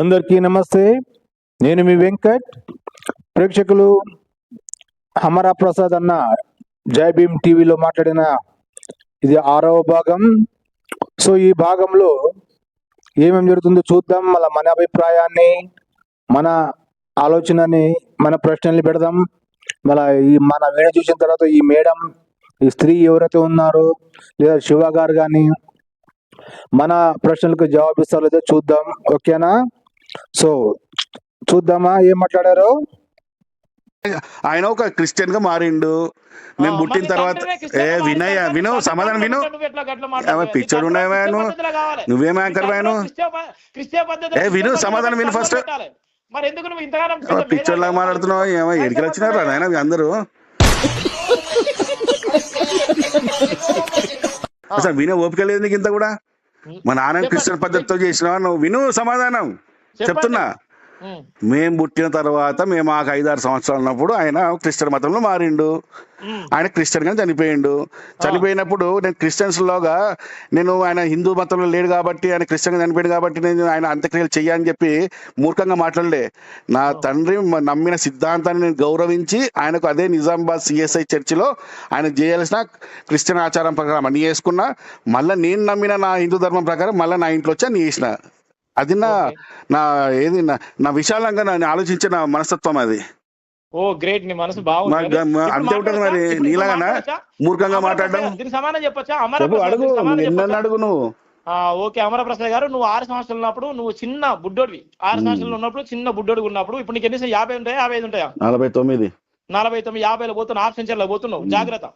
అందరికీ నమస్తే. నేను మీ వెంకట్. ప్రేక్షకులు అమరా ప్రసాద్ అన్న జై భీమ్ టీవీలో మాట్లాడిన ఇది ఆరవ భాగం. సో ఈ భాగంలో ఏమేమి జరుగుతుందో చూద్దాం. మళ్ళీ మన అభిప్రాయాన్ని మన ఆలోచనని మన ప్రశ్నల్ని పెడదాం. మళ్ళీ ఈ మన వీడియో చూసిన తర్వాత ఈ మేడం ఈ స్త్రీ ఎవరైతే ఉన్నారో లేదా శివ గారు కానీ మన ప్రశ్నలకు జవాబిస్తారో లేదో చూద్దాం. ఓకేనా? సో చూద్దామా? ఏం మాట్లాడారో? ఆయన ఒక క్రిస్టియన్గా మారిండు. మేము పుట్టిన తర్వాత ఏ వినయ విను సమాధానం విను. పిక్చర్ ఉన్నాయా నువ్వు? నువ్వేం యాంకర్ వాయను? ఏ విను, సమాధానం విను first. మరి ఎందుకు నువ్వు ఇంతగానం పిక్చర్ లాగా మాట్లాడుతున్నావు? ఏమో ఎడికి వచ్చినారు ఆయన అందరూ? అసలు వినే ఓపిక లేదు నీకు ఇంత కూడా? మా నాన్న క్రిస్టియన్ పద్ధతితో చేసినావా? నువ్వు విను సమాధానం. చెప్తున్నా. మేము పుట్టిన తర్వాత మేము మాకు ఐదారు సంవత్సరాలు ఉన్నప్పుడు ఆయన క్రిస్టియన్ మతంలో మారిండు. ఆయన క్రిస్టియన్గా చనిపోయిండు. చనిపోయినప్పుడు నేను క్రిస్టియన్స్ లోగా నేను ఆయన హిందూ మతంలో లేడు కాబట్టి ఆయన క్రిస్టియన్గా చనిపోయాడు కాబట్టి నేను ఆయన అంత్యక్రియలు చెయ్యని చెప్పి మూర్ఖంగా మాట్లాడలే. నా తండ్రి నమ్మిన సిద్ధాంతాన్ని నేను గౌరవించి ఆయనకు అదే నిజామాబాద్ సిఎస్ఐ చర్చిలో ఆయన చేయాల్సిన క్రిస్టియన్ ఆచారం ప్రకారం అన్ని చేసుకున్నా మళ్ళీ నేను నమ్మిన నా హిందూ ధర్మం ప్రకారం మళ్ళీ నా ఇంట్లో వచ్చి అన్ని చేసిన. అది నా నా ఏది నా విశాలంగా నేను ఆలోచించిన మనస్తత్వం అది. Oh great. నీ మనసు బాగుంది. అంతే ఉంటుంది మరి నీలాగానా? మూర్ఖంగా మాట్లాడడం? దీనికి సమానం చెప్పొచ్చా? చెప్పు అమరప్రసాద్ అడుగు నువ్వు. ఆ, ఓకే. అమరప్రసాద్ గారు నువ్వు ఆరు సంవత్సరాలు ఉన్నప్పుడు నువ్వు చిన్న బుడ్డోడివి. ఆరు సంవత్సరాలు ఉన్నప్పుడు చిన్న బుడ్డోడు ఉన్నప్పుడు. ఇప్పుడు నీకు ఎన్ని యాభై ఉంటాయా? యాభై ఐదు ఉంటాయా? నలభై తొమ్మిది. నలభై తొమ్మిది యాభైలో పోతున్నావు ఆప్షన్లో పోతున్నావు. జాగ్రత్త.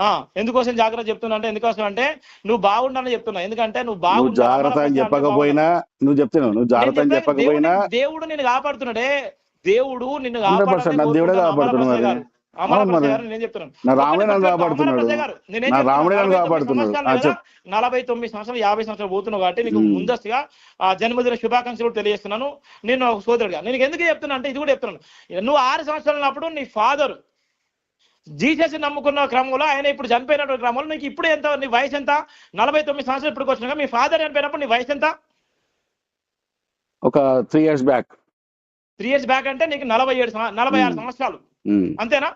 ఆ ఎందుకోసం జాగ్రత్త చెప్తున్నా అంటే ఎందుకోసం అంటే నువ్వు బాగుండాలని చెప్తున్నా ఎందుకంటే నువ్వు బాగుండాలి, జాగ్రత్త అని చెప్పకపోయినా నువ్వు చెప్తున్నావు. నువ్వు నేను జాగ్రత్త అని చెప్పకపోయినా దేవుడు- నిన్ను కాపాడుతున్నాడే. దేవుడు నిన్ను 100% కాపాడాలని నా దేవుడే కాపాడుతున్నాడు అమరప్రసాద్ మరి. గారు. అమరప్రసాద్ మరి. గారు నేను చెప్తున్నాను. నా రాముడే నన్ను ఒకటి కాపాడుతున్నాడు అమరప్రసాద్ గారు, నేనేం నా చెప్తున్నా, రాముడే నన్ను 49 కాపాడుతున్నాడు సంవత్సరాలు ఆ, కదా, చెప్ నలభై తొమ్మిది సంవత్సరాలు యాభై సంవత్సరాలు పోతున్నావు కాబట్టి నీకు. ముందస్తుగా ఆ జన్మదిన శుభాకాంక్షలు కూడా తెలియజేస్తున్నాను. నేను ఒక సోదరుడిగా. నేను ఎందుకు చెప్తున్నా అంటే ఇది కూడా చెప్తున్నాను. నువ్వు ఆరు సంవత్సరాలు ఉన్నప్పుడు నీ ఫాదర్ జీసస్ నమ్ముకున్న క్రమంలో ఆయన ఇప్పుడు చనిపోయినటువంటి క్రమంలో నీకు ఇప్పుడు ఎంత నీ వయసు ఎంత? నలభై తొమ్మిది సంవత్సరాలు ఇప్పుడు వచ్చినాక మీ ఫాదర్ చనిపోయినప్పుడు నీ వయసు ఎంత? ఒక three years back. Three years back అంటే నీకు నలభై ఏడు నలభై ఆరు సంవత్సరాలు. అంతేనా?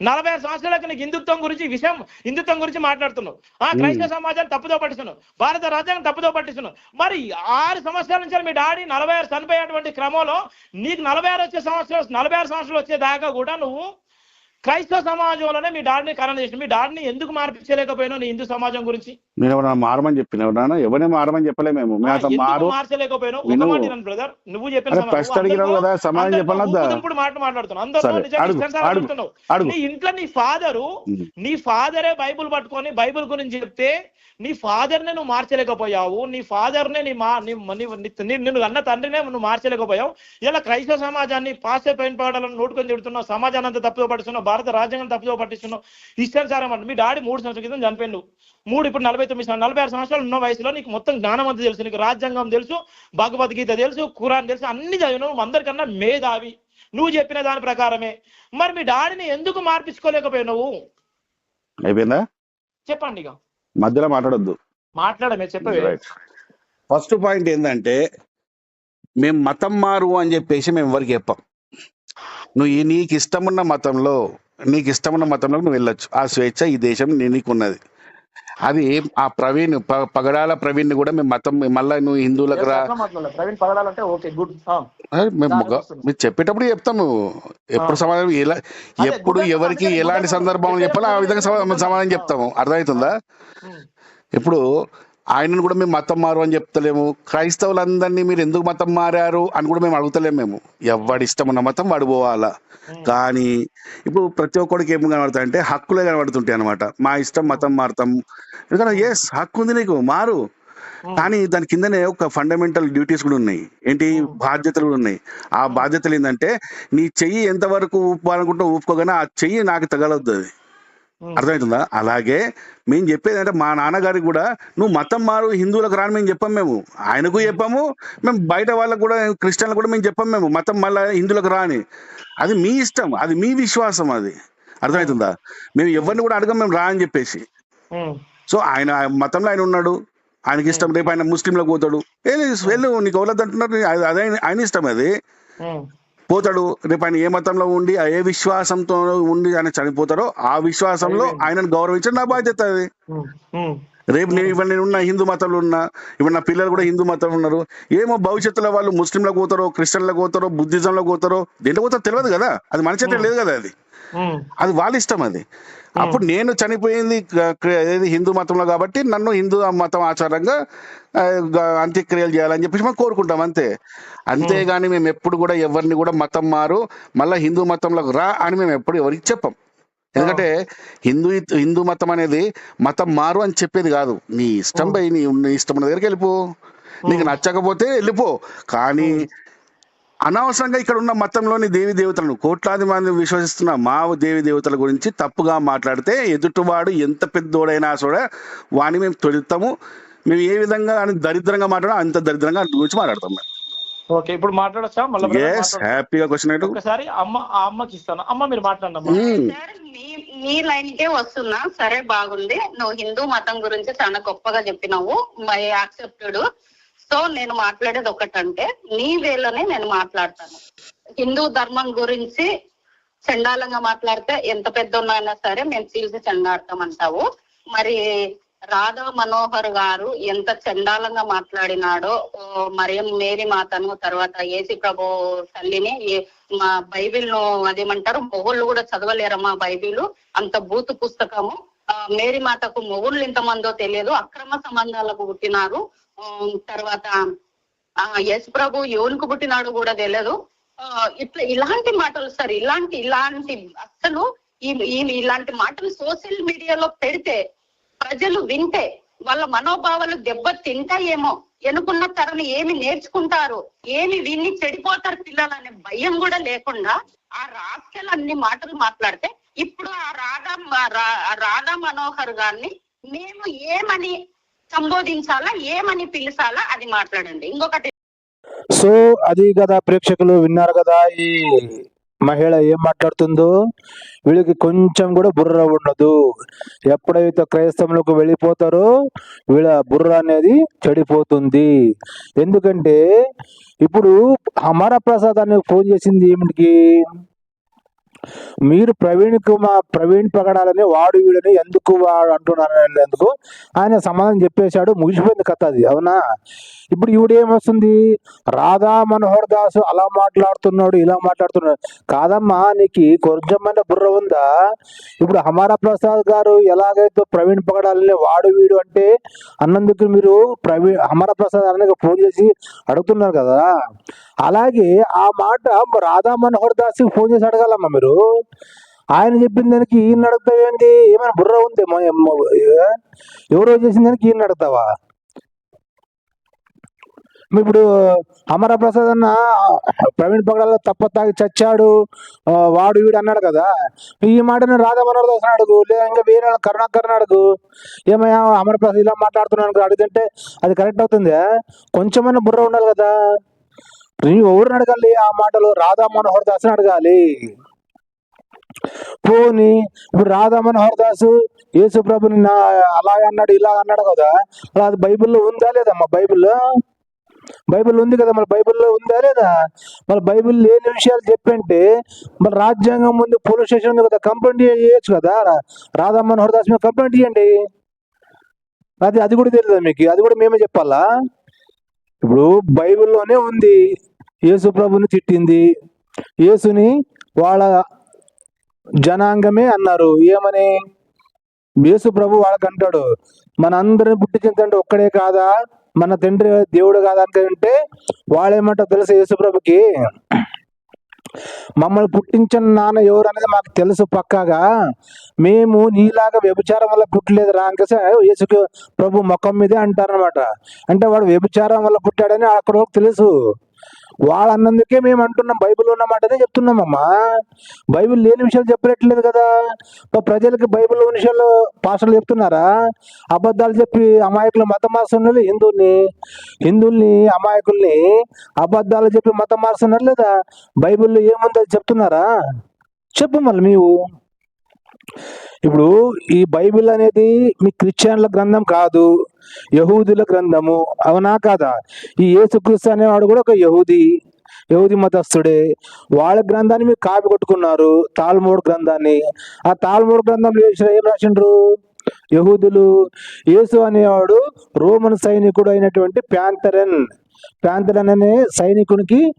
నలభై ఆరు సంవత్సరాలకు నీకు హిందుత్వం గురించి విషయం హిందుత్వం గురించి మాట్లాడుతున్నావు. ఆ క్రైస్తవ సమాజాన్ని తప్పుదో పట్టిస్తున్నావు. భారత రాజ్యాంగం తప్పుదో పట్టిస్తున్నావు. మరి ఆరు సంవత్సరాల నుంచి మీ డాడీ నలభై ఆరు చనిపోయేటువంటి క్రమంలో నీకు నలభై ఆరు వచ్చే సంవత్సరాలు నలభై ఆరు సంవత్సరాలు వచ్చే దాకా కూడా నువ్వు క్రైస్తవ సమాజంలోనే మీ డాడీని కరణ చేసిన మీ డాడీని ఎందుకు మార్పించలేకపోయినావు నీ హిందూ సమాజం గురించి నేను మారమని చెప్పిన ఎవరైనా ఎవరిని మారమని చెప్పలే మేము మేము ఆ, అట్లా ఎందుకు మారు మార్చలేకపోయినావు ఒక విను. మాట వినండి బ్రదర్ నువ్వు చెప్పిన. ప్రశ్న అడిగినావు కదా? ఊపుతుంపుడు మాట మాట్లాడుతున్నావు. నీ ఇంట్లో నీ ఫాదరు. నీ ఫాదరే బైబుల్ పట్టుకొని బైబుల్ గురించి చెప్తే నీ ఫాదర్ నే నువ్వు మార్చలేకపోయావు నీ ఫాదర్ నే నీ మా నిన్ను అన్న తండ్రినే నువ్వు మార్చలేకపోయావు ఇలా క్రైస్తవ సమాజాన్ని పాసే పైన పడాలని నోటుకొని చెడుతున్నావు సమాజాన్ని అంతా తప్పుదో పట్టిస్తున్నావు భారత రాజ్యాంగం తప్పుదో పట్టిస్తున్నావు ఇష్టానుసారం అంటే మీ డాడీ మూడు సంవత్సరాల క్రితం చనిపోయిండు. మూడు ఇప్పుడు నలభై తొమ్మిది సంవత్సరాలు. నలభై ఆరు సంవత్సరాలు ఉన్న వయసులో నీకు మొత్తం జ్ఞానం అంతా తెలుసు. నీకు రాజ్యాంగం తెలుసు భగవద్గీత తెలుసు ఖురాన్ తెలుసు అన్ని చదివినావు. అందరికన్నా మేధావి. నువ్వు చెప్పిన దాని ప్రకారమే. మరి మీ డాడీని ఎందుకు మార్పించుకోలేకపోయినావు? అయిపోయిందా? చెప్పండి ఇక. మధ్యలో మాట్లాడొద్దు. మాట్లాడమే చెప్పవే. ఫస్ట్ పాయింట్ ఏంటంటే మేము మతం మారు అని చెప్పేసి మేము ఎవరికి చెప్పాం. నువ్వు ఈ- నీకు ఇష్టమున్న మతంలో నీకు ఇష్టమున్న మతంలో నువ్వు వెళ్ళొచ్చు. ఆ స్వేచ్ఛ ఈ దేశం నీ- నీకు ఉన్నది అది ఆ ప్రవీణ్ పగడాల ప్రవీణ్ కూడా మేము మతం మళ్ళా నువ్వు హిందువులకు రా ప్రవీణ్ పగడాలంటే ఓకే గుడ్ అరే, మేము ఒక- మీరు చెప్పేటప్పుడు చెప్తాము ఎప్పుడు సమాధానం ఎలా ఎప్పుడు ఎవరికి ఎలాంటి సందర్భంలో చెప్పాలో ఆ విధంగా సమా- సమాధానం చెప్తాము. అర్థమవుతుందా? ఇప్పుడు ఆయనను కూడా మేము మతం మారు అని చెప్తలేము. క్రైస్తవులందరినీ మీరు ఎందుకు మతం మారారు అని కూడా మేము అడుగుతలేము మేము. ఎవడి ఇష్టం ఉన్న మతం వాడు పోవాలా. కానీ ఇప్పుడు ప్రతి ఒక్కడికి ఏం కనబడతాయి అంటే హక్కులే కనబడుతుంటాయి అనమాట మా ఇష్టం మతం మారుతాం. ఎందుకంటే ఎస్ హక్కు ఉంది నీకు మారు. కానీ దాని కిందనే ఒక ఫండమెంటల్ డ్యూటీస్ కూడా ఉన్నాయి. ఏంటి? బాధ్యతలు కూడా ఉన్నాయి. ఆ బాధ్యతలు ఏంటంటే నీ చెయ్యి ఎంతవరకు ఊపాలనుకుంటే ఊపుకోగానే ఆ చెయ్యి నాకు తగలొద్దు అది. అర్థమవుతుందా అలాగే మేము చెప్పేది అంటే మా నాన్నగారికి కూడా నువ్వు మతం మారు హిందువులకు రాని మేము చెప్పాం మేము. ఆయనకు చెప్పాము మేము బయట వాళ్ళకు కూడా క్రిస్టియన్లకు కూడా మేము చెప్పాం మేము. మతం మళ్ళీ హిందువులకు రాని. అది మీ ఇష్టం అది మీ విశ్వాసం అది. అర్థమవుతుందా మేము ఎవరిని కూడా అడగం మేము రా అని చెప్పేసి. సో ఆయన మతంలో ఆయన ఉన్నాడు ఆయనకి ఇష్టం రేపు ఆయన ముస్లింలకు పోతాడు. వెళ్ళి నీకు ఎవరద్దు అంటున్నారు అది- ఆయన ఇష్టం అది. పోతాడు. రేపు ఆయన ఏ మతంలో ఉండి ఏ విశ్వాసంతో ఉండి ఆయన చనిపోతాడో ఆ విశ్వాసంలో ఆయనను గౌరవించడం నా బాధ్యత అది. రేపు నేను ఇవాళ నేను ఉన్న హిందూ మతంలో ఉన్నా ఇప్పుడు నా పిల్లలు కూడా హిందూ మతంలో ఉన్నారు. ఏమో భవిష్యత్తులో వాళ్ళు ముస్లింలకు పోతారో క్రిస్టియన్లకు పోతారో బుద్ధిజంలో పోతారో దేంట్లో పోతారో తెలియదు కదా. అది మన చేతిలో లేదు కదా అది. అది వాళ్ళ ఇష్టం అది. అప్పుడు నేను చనిపోయింది ఏది హిందూ మతంలో కాబట్టి నన్ను హిందూ మతం ఆచారంగా అంత్యక్రియలు చేయాలని చెప్పేసి మనం కోరుకుంటాం అంతే. అంతేగాని మేము ఎప్పుడు కూడా ఎవరిని కూడా మతం మారు మళ్ళీ హిందూ మతంలోకి రా అని మేము ఎప్పుడు ఎవరికి చెప్పం. ఎందుకంటే హిందూ హిందూ మతం అనేది మతం మారు అని చెప్పేది కాదు. నీ ఇష్టం పోయి నీ నీ ఇష్టం ఉన్న దగ్గరికి వెళ్ళిపో. నీకు నచ్చకపోతే వెళ్ళిపో. కానీ అనవసరంగా ఇక్కడ ఉన్న మతంలోని దేవి దేవతలను కోట్లాది మంది విశ్వసిస్తున్న మా దేవి దేవతల గురించి తప్పుగా మాట్లాడితే ఎదుటివాడు ఎంత పెద్దోడైనా కూడా వాని మేము తొలుతాము. మేము ఏ విధంగా దరిద్రంగా మాట్లాడో అంత దరిద్రంగా గురించి మాట్లాడతాం. ఓకే ఇప్పుడు మాట్లాడొచ్చా? మళ్ళీ హ్యాపీగా క్వశ్చన్ ఒకసారి అమ్మ ఆ అమ్మకి ఇస్తాను. అమ్మ మీరు మాట్లాడండి మీ లైన్ కే వస్తున్నా. సరే బాగుంది. నువ్వు హిందూ మతం గురించి చాలా గొప్పగా చెప్పినావు. మై యాక్సెప్టెడ్ సో నేను మాట్లాడేది ఒకటంటే నీ వేలోనే నేను మాట్లాడతాను. హిందూ ధర్మం గురించి చండాలంగా మాట్లాడితే ఎంత పెద్దోన్నైనా సరే మేము చీల్చి చెండాడతాం అంటావు. మరి రాధా మనోహర్ గారు ఎంత చండాలంగా మాట్లాడినాడో ఓ, మరియం మేరీ మాతను తర్వాత ఏసీ ప్రభు తల్లిని మా బైబిల్ను అదేమంటారు మొగుళ్ళు కూడా చదవలేరమ్మా బైబిల్ అంత బూతు పుస్తకము. ఆ, మేరీ మాతకు మొగుళ్ళు ఎంతమందో తెలియదు అక్రమ సంబంధాలకు పుట్టినారు. తర్వాత ఆ ప్రభు యోనికి పుట్టినాడు కూడా తెలియదు. ఆ, ఇట్లా ఇలాంటి మాటలు సార్ ఇలాంటి ఇలాంటి అసలు ఈ- ఇలాంటి మాటలు సోషల్ మీడియాలో పెడితే ప్రజలు వింటే వాళ్ళ మనోభావాలు దెబ్బ తింటాయేమో ఎనుకున్న తరం ఏమి నేర్చుకుంటారు ఏమి విని చెడిపోతారు పిల్లలు అనే భయం కూడా లేకుండా ఆ రాస్కెల్ అన్ని మాటలు మాట్లాడితే ఇప్పుడు ఆ రాధా రా- రాధా మనోహర్ గారిని మేము ఏమని సంబోధించాలా ఏమని పిలిచాలా అది మాట్లాడండి. ఇంకొకటి సో అది కదా ప్రేక్షకులు విన్నారు కదా ఈ మహిళ ఏం మాట్లాడుతుందో వీళ్ళకి కొంచెం కూడా బుర్ర ఉండదు. ఎప్పుడైతే క్రైస్తవంలోకి వెళ్ళిపోతారో వీళ్ళ బుర్ర అనేది చెడిపోతుంది. ఎందుకంటే ఇప్పుడు అమర ప్రసాదాన్ని ఫోన్ చేసింది ఏమిటికి? మీరు ప్రవీణ్ కుమార్ ప్రవీణ్ పగడాలని వాడు వీడని ఎందుకు వాడు అంటున్నారు ఎందుకు ఆయన సమాధానం చెప్పేశాడు. ముగిసిపోయింది కథ అది. అవునా? ఇప్పుడు ఈవిడ ఏమొస్తుంది రాధా మనోహర్ దాస్ అలా మాట్లాడుతున్నాడు ఇలా మాట్లాడుతున్నాడు. కాదమ్మా నీకు కొంచెమైన బుర్ర ఉందా? ఇప్పుడు హమారా ప్రసాద్ గారు ఎలాగైతే ప్రవీణ్ పగడాలని వాడు వీడు అంటే అన్నందుకు మీరు ప్రవీణ్ హమారా ప్రసాద్ అన్నకి ఫోన్ చేసి అడుగుతున్నారు కదా. అలాగే ఆ మాట రాధా మనోహర్ దాస్కి ఫోన్ చేసి అడగాలమ్మా మీరు. ఆయన చెప్పిన దానికి ఈయన అడుగుతావేంటి ఏమైనా బుర్ర ఉంది ఎవరో చేసిన దానికి ఈయన అడుగుతావా? ఇప్పుడు అమర ప్రసాద్ అన్న ప్రవీణ్ పగడాల తప్ప తాగి చచ్చాడు. వాడు వీడు అన్నాడు కదా. ఈ మాటను రాధా మనోహర్ దాస్ అడుగు లేదా ఇంకా వేరే కరుణాకర్ అడుగు. ఏమయ్యా అమర ప్రసాద్ ఇలా మాట్లాడుతున్నాను అడుగుతుంటే అది కరెక్ట్ అవుతుందా? కొంచెమైనా బుర్ర ఉండాలి కదా. నీవు ఎవరిని అడగాలి? ఆ మాటలు రాధా మనోహర్ దాస్ని అడగాలి. పోని ఇప్పుడు రాధా మనోహర్ దాసు యేసు ప్రభుని నా అలా అన్నాడు ఇలా అన్నాడు కదా? అలా అది బైబిల్లో ఉందా లేదమ్మా బైబిల్లో? బైబిల్ ఉంది కదా? మరి బైబిల్లో ఉందా లేదా? మరి బైబిల్ లేని విషయాలు చెప్పంటే మరి రాజ్యాంగం ముందు పోలీస్ స్టేషన్ ఉంది కదా కంప్లైంట్ చేయొచ్చు కదా? రాధా మనోహర్ దాస్ మీద కంప్లైంట్ చేయండి అది అది కూడా తెలియదు మీకు? అది కూడా మేమే చెప్పాలా? ఇప్పుడు బైబిల్లోనే ఉంది. యేసు ప్రభుని తిట్టింది. యేసుని వాళ్ళ జనాంగమే అన్నారు. ఏమని? యేసు ప్రభు వాళ్ళకి అంటాడు మన అందరిని పుట్టించిన తండ్రి ఒక్కడే కాదా? మన తండ్రి దేవుడు కాదా అంటే వాళ్ళేమంటారు తెలుసు యేసు ప్రభుకి? మమ్మల్ని పుట్టించిన నాన్న ఎవరు అనేది మాకు తెలుసు పక్కాగా. మేము నీలాగా వ్యభిచారం వల్ల పుట్టలేదు రా యేసుకు ప్రభు ముఖం మీదే అంటారనమాట అంటే వాడు వ్యభిచారం వల్ల పుట్టాడని అక్కడ తెలుసు. వాళ్ళు అన్నందుకే మేము అంటున్నాం. బైబిల్ ఉన్న మాటనే చెప్తున్నామమ్మా. బైబిల్ లేని విషయాలు చెప్పలేట్లేదు కదా. ప్రజలకి ప్రజలకు బైబిల్ ఉన్న విషయాలు పాస్టర్లు చెప్తున్నారా? అబద్ధాలు చెప్పి అమాయకులు మతం మారుస్తున్నారు హిందువుల్ని హిందువుల్ని అమాయకుల్ని అబద్ధాలు చెప్పి మతం మారుస్తున్నారు లేదా? బైబిల్లో ఏముందో అది చెప్తున్నారా? చెప్పు మళ్ళీ మీవు. ఇప్పుడు ఈ బైబిల్ అనేది మీ క్రిస్టియన్ల గ్రంథం కాదు. యహూదుల గ్రంథము. అవునా కాదా? ఈ యేసుక్రీస్తు అనేవాడు కూడా ఒక యహూది యహూది మతస్థుడే. వాళ్ళ గ్రంథాన్ని మీరు కాపీ కొట్టుకున్నారు తాల్మూడ్ గ్రంథాన్ని. ఆ తాల్మూడ్ గ్రంథంలో ఏం రాసిండ్రు? యహూదులు. యేసు అనేవాడు రోమన్ సైనికుడు అయినటువంటి ప్యాంతరన్. ప్యాంతరన్ అనే సైనికునికి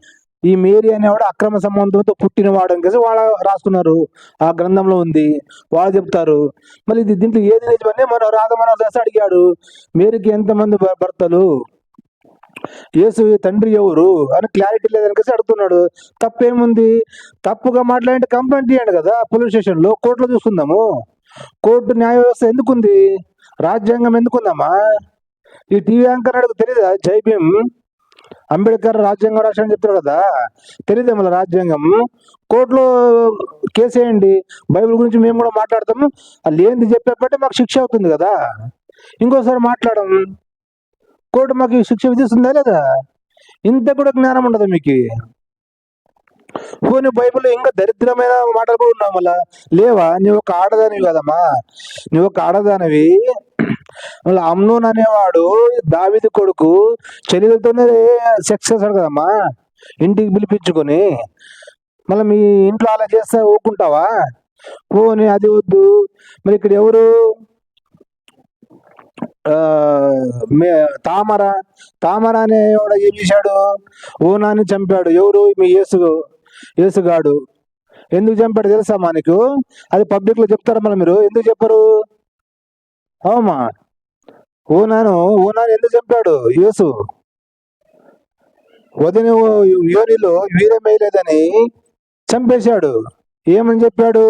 ఈ మేరీ అనేవాడు అక్రమ సంబంధంతో పుట్టినవాడు అని కలిసి వాళ్ళ రాసుకున్నారు. ఆ గ్రంథంలో ఉంది. వాళ్ళు చెప్తారు. మళ్ళీ ఇది దీంట్లో ఏది నిజమని మన రాధమన దాస్ అడిగాడు మేరీకి ఎంతమంది భర్తలు? యేసు తండ్రి ఎవరు? అని క్లారిటీ లేదని కలిసి అడుగుతున్నాడు. తప్పేముంది? తప్పుగా మాట్లాడి కంప్లైంట్ చేయండి కదా పోలీస్ స్టేషన్లో. కోర్టులో చూసుకుందాము. కోర్టు న్యాయ వ్యవస్థ ఎందుకుంది? రాజ్యాంగం ఎందుకుందామా ఈ టీవీ యాంకర్ అడుగు తెలియదా జై భీమ్. అంబేద్కర్ రాజ్యాంగం రాష్ట్రం చెప్తారు కదా? తెలియదు మళ్ళీ రాజ్యాంగం? కోర్టులో కేసేయండి బైబిల్ గురించి మేము కూడా మాట్లాడతాము. అది ఏంది చెప్పేప్పటి మాకు శిక్ష అవుతుంది కదా? ఇంకోసారి మాట్లాడడం కోర్టు మాకు శిక్ష విధిస్తుందా లేదా? ఇంత కూడా జ్ఞానం ఉండదు మీకు? పోనీ బైబిల్ ఇంకా దరిద్రమైన మాటలు కూడా ఉన్నావు మళ్ళా. లేవా? నువ్వు ఒక ఆడదానివి కదమ్మా. నువ్వు ఒక ఆడదానివి మళ్ళీ అమ్నూన్ అనేవాడు దావిది కొడుకు చెల్లెలతోనే సెక్స్ చేశాడు కదమ్మా. ఇంటికి పిలిపించుకొని. మళ్ళీ మీ ఇంట్లో అలా చేస్తే ఊరుకుంటావా? పోనీ అది వద్దు. మరి ఇక్కడ ఎవరు? ఆ, మే తామర. తామర అనేవాడు ఏం చేశాడు? ఓనాన్ని చంపాడు. ఎవరు? మీ యేసు యేసుగాడు. ఎందుకు చంపాడు తెలుసా మా నీకు? అది పబ్లిక్లో చెప్తారా మళ్ళీ మీరు? ఎందుకు చెప్పరు? అవుమా? ఓనాను ఓనాను ఎందుకు చంపాడు యేసు? వదిన యోనిలో వీరమేయలేదని చంపేశాడు. ఏమని చెప్పాడు?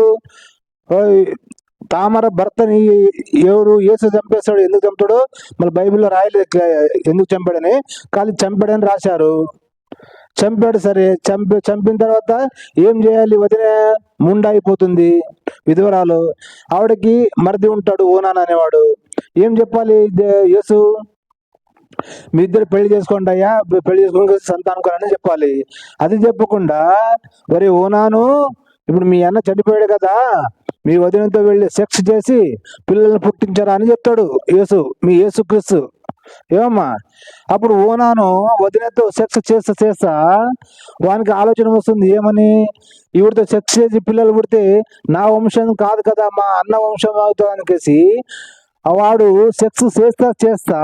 తామర భర్తని ఎవరు యేసు చంపేశాడు ఎందుకు చంపాడు మళ్ళీ బైబిల్లో రాయలేదు ఎందుకు చంపాడని? కానీ చంపాడని రాశారు. చంపాడు సరే చంపి చంపిన తర్వాత ఏం చేయాలి వదిన? ముండా అయిపోతుంది విధవరాలు ఆవిడకి మరిది ఉంటాడు ఓనాన్ అనేవాడు. ఏం చెప్పాలి యేసు? మీ ఇద్దరు పెళ్ళి చేసుకోండి అయ్యా పెళ్ళి చేసుకోండి సంతానం కలని చెప్పాలి. అది చెప్పకుండా మరి ఓనాను ఇప్పుడు మీ అన్న చనిపోయాడు కదా మీ వదినతో వెళ్ళి సెక్స్ చేసి పిల్లల్ని పుట్టించారా అని చెప్తాడు యేసు మీ యేసు క్రీస్తు ఏమమ్మా? అప్పుడు ఓనాను వదినతో సెక్స్ చేస్తా చేస్తా వానికి ఆలోచన వస్తుంది ఏమని? ఇవిడితో సెక్స్ చేసి పిల్లలు పుడితే నా వంశం కాదు కదా మా అన్న వంశం అవుతుంది అనేసి వాడు సెక్స్ చేస్తా చేస్తా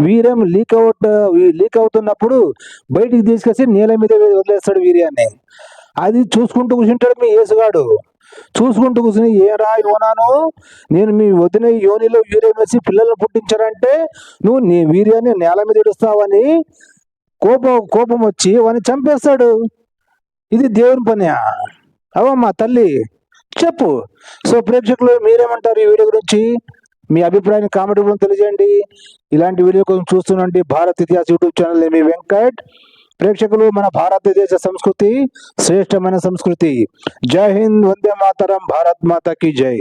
వీర్యం లీక్ అవుట్ లీక్ అవుతున్నప్పుడు బయటికి తీసుకొచ్చి నేల మీద వదిలేస్తాడు వీర్యాన్ని అది చూసుకుంటూ కూర్చుంటాడు మీ యేసుగాడు. చూసుకుంటూ కూర్చుని ఏ యోనాను నేను మీ వదిన యోనిలో వీర్యం వేసి పిల్లల్ని పుట్టించారంటే నువ్వు నీ వీర్యాన్ని నేల మీద ఇడుస్తావని కోపం కోపం వచ్చి వాని చంపేస్తాడు. ఇది దేవుని పనియా? అవమ్మా తల్లి చెప్పు. సో ప్రేక్షకులు మీరేమంటారు ఈ వీడియో గురించి? మీ అభిప్రాయాన్ని కామెంట్ కూడా తెలియజేయండి. ఇలాంటి వీడియో కోసం చూస్తుండండి భారత్ ఇతిహాస్ యూట్యూబ్ ఛానల్ మీ వెంకట్. ప్రేక్షకులు మన భారతదేశ సంస్కృతి శ్రేష్టమైన సంస్కృతి. జై హింద్ వందే మాతరం భారత్ మాత కీ జై.